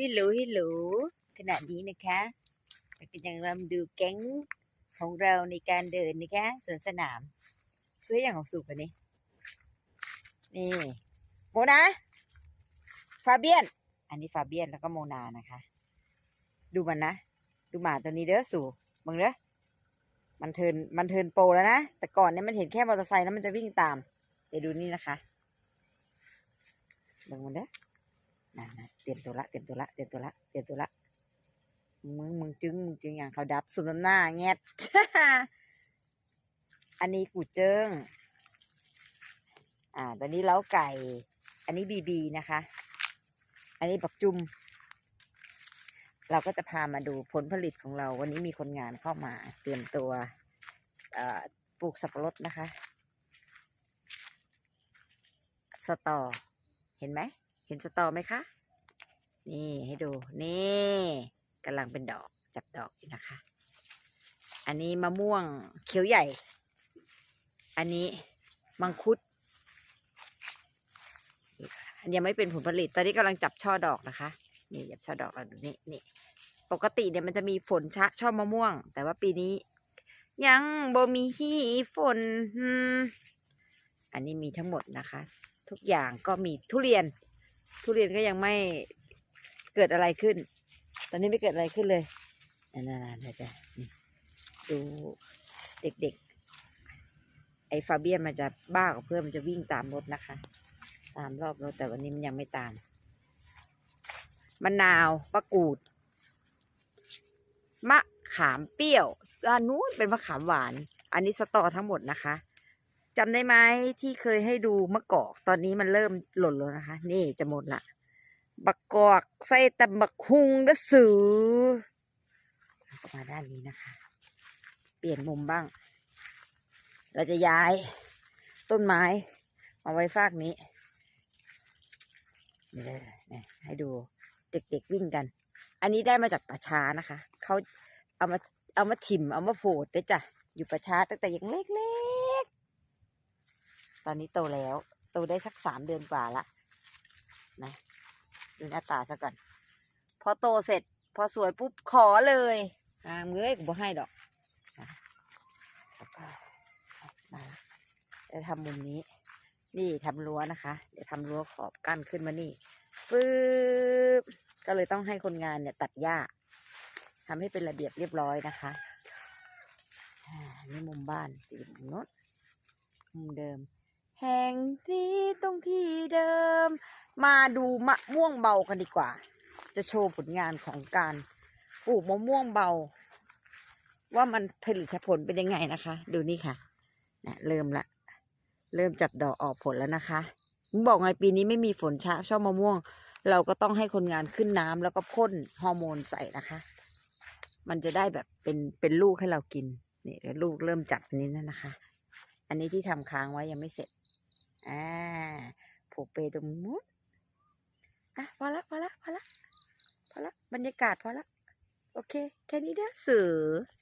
ฮิลโหลฮิลโหลขณะนี้นะคะเรากำลังรำดูแก๊งของเราในการเดินนะคะสวนสนามสวยอย่างของสูบอันนี้นี่โมนาฟาเบียน อันนี้ฟาเบียนแล้วก็โมนานะคะ ดูมันนะ ดูหมาตัวนี้เด้อสู่มึงเด้อมันเทินมันเทินโปแล้วนะ แต่ก่อนเนี่ยมันเห็นแค่มอเตอร์ไซค์แล้วมันจะวิ่งตาม เดี๋ยวดูนี่นะคะเบิ่งมันเด้อ นั่นะเตรียมตัวละเตรียมตัวละเตรียมตัวละเตรียมตัวละมึงมึงจึงมึงจึงอย่างเขาดับสุดน้ำหน้าแงดอันนี้กูเจิ้งอ่าตอนนี้เล้าไก่ อันนี้บีบีนะคะ อันนี้บักจุมเราก็จะพามาดูผลผลิตของเรา วันนี้มีคนงานเข้ามาเตรียมตัวปลูกสับปะรดนะคะ สตอ เห็นไหม เห็นสตอไหมคะ นี่ให้ดู นี่กำลังเป็นดอกจับดอกอยู่นะคะ อันนี้มะม่วงเขียวใหญ่ อันนี้มังคุด อันยังไม่เป็นผลผลิต ตอนนี้กำลังจับช่อดอกนะคะ นี่จับช่อดอกเราดูนี่นี่ ปกติเนี่ยมันจะมีฝนชะช่อมะม่วง แต่ว่าปีนี้ ยังบ่มีฮีฝน อันนี้มีทั้งหมดนะคะ ทุกอย่างก็มีทุเรียน ทุเรียนก็ยังไม่ เกิดอะไรขึ้น ตอนนี้ไม่เกิดอะไรขึ้นเลยนั่นๆๆเดี๋ยวจะดูเด็กๆ ไอ้ฟาเบียนมันจะบ้ากับเพื่อนมันจะวิ่งตามรถนะคะ ตามรอบรถแต่วันนี้มันยังไม่ตามมะนาวมะกรูด มะขามเปรี้ยวอันนู้นเป็นมะขามหวาน อันนี้สตอทั้งหมดนะคะจำได้ไหมที่เคยให้ดูมะกอก ตอนนี้มันเริ่มหล่นแล้วนะคะ นี่จะหมดละ บักกอกใส่แต่บักคุงกระสือก็มาด้านนี้นะคะ เปลี่ยนมุมบ้าง เราจะย้ายต้นไม้มาไว้ฟากนี้เนี่ยนี่ให้ดูเด็กๆวิ่งกัน อันนี้ได้มาจากป่าช้านะคะ เขาเอามาเอามาถิ่มเอามาโผดได้จ้ะ อยู่ป่าช้าตั้งแต่ยังเล็กๆ ตอนนี้โตแล้ว โตได้สักสามเดือนกว่าละนะ ดูหน้าตาซะก่อน พอโตเสร็จ พอสวยปุ๊บขอเลยอ่าเงยกูบ่ให้ดอกนะแล้วก็มาจะทำมุมนี้ นี่ทำรั้วนะคะ เดี๋ยวทำรั้วขอบกั้นขึ้นมานี่ปึ๊บก็เลยต้องให้คนงานเนี่ยตัดหญ้าทำให้เป็นระเบียบเรียบร้อยนะคะอ่านี่มุมบ้านจะอยู่มุมโน้นมุมเดิม แห่งที่ตรงที่เดิม มาดูมะม่วงเบากันดีกว่า จะโชว์ผลงานของการปลูกมะม่วงเบา ว่ามันผลิตผลเป็นยังไงนะคะ ดูนี่ค่ะนะเริ่มละ เริ่มจับดอกออกผลแล้วนะคะบอกไงปีนี้ไม่มีฝนชะชอบมะม่วง เราก็ต้องให้คนงานขึ้นน้ำแล้วก็พ่นฮอร์โมนใส่นะคะ มันจะได้แบบเป็นเป็นลูกให้เรากินนี่ยลูกเริ่มจับนี้แล้วนะคะ อันนี้ที่ทำค้างไว้ยังไม่เสร็จอ่าผูกเปตรงนู้น อะพอละพอละพอละพอละบรรยากาศพอละ โอเค แค่นี้เด้อสื่อ